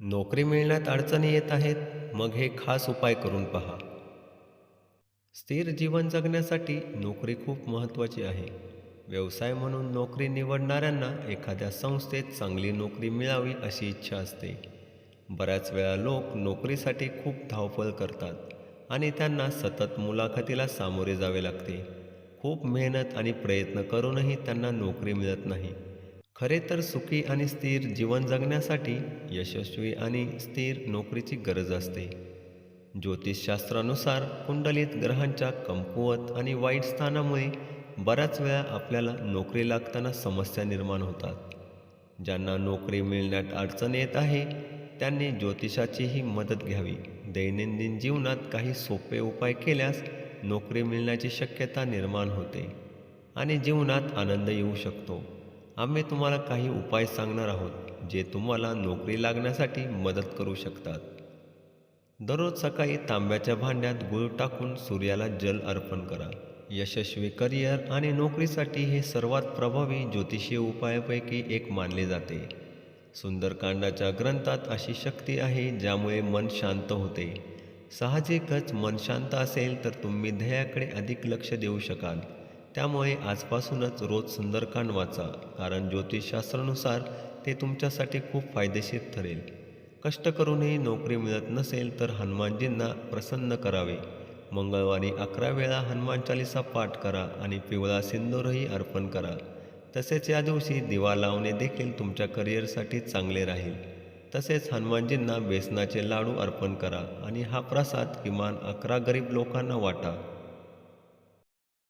नोकरी मिळण्यात अडचणी येत आहेत मग हे खास उपाय करून पहा. स्थिर जीवन जगण्यासाठी नोकरी खूप महत्त्वाची आहे. व्यवसाय म्हणून नोकरी निवडणाऱ्यांना एखाद्या संस्थेत चांगली नोकरी मिळावी अशी इच्छा असते. बऱ्याच वेळा लोक नोकरीसाठी खूप धावपळ करतात आणि त्यांना सतत मुलाखतीला सामोरे जावे लागते. खूप मेहनत आणि प्रयत्न करूनही त्यांना नोकरी मिळत नाही. खरे तर सुखी आणि स्थिर जीवन जगण्यासाठी यशस्वी आणि स्थिर नोकरीची गरज असते. ज्योतिषशास्त्रानुसार कुंडलीत ग्रहांच्या कमकुवत आणि वाईट स्थानामुळे बऱ्याच वेळा आपल्याला नोकरी लागताना समस्या निर्माण होतात. ज्यांना नोकरी मिळण्यात अडचण येत आहे त्यांनी ज्योतिषाचीही मदत घ्यावी. दैनंदिन जीवनात काही सोपे उपाय केल्यास नोकरी मिळण्याची शक्यता निर्माण होते आणि जीवनात आनंद येऊ शकतो. आम्ही तुम्हाला काही उपाय सांगणार आहोत जे तुम्हाला नोकरी लागण्यासाठी मदत करू शकतात. दररोज सकाळी तांब्याच्या भांड्यात गूळ टाकून सूर्याला जल अर्पण करा. यशस्वी करिअर आणि नोकरीसाठी हे सर्वात प्रभावी ज्योतिषीय उपायापैकी एक मानले जाते. सुंदरकांडाच्या ग्रंथात अशी शक्ती आहे ज्यामुळे मन शांत होते. साहजिकच मन शांत असेल तर तुम्ही ध्येयाकडे अधिक लक्ष देऊ शकाल. त्यामुळे आजपासूनच रोज सुंदरकांड वाचा कारण ज्योतिषशास्त्रानुसार ते तुमच्यासाठी खूप फायदेशीर ठरेल. कष्ट करूनही नोकरी मिळत नसेल तर हनुमानजींना प्रसन्न करावे. मंगळवारी अकरा वेळा हनुमान चालिसा पाठ करा आणि पिवळा सिंदूरही अर्पण करा. तसेच या दिवशी दिवा लावणे देखील तुमच्या करिअरसाठी चांगले राहील. तसेच हनुमानजींना बेसनाचे लाडू अर्पण करा आणि हा प्रसाद किमान अकरा गरीब लोकांना वाटा.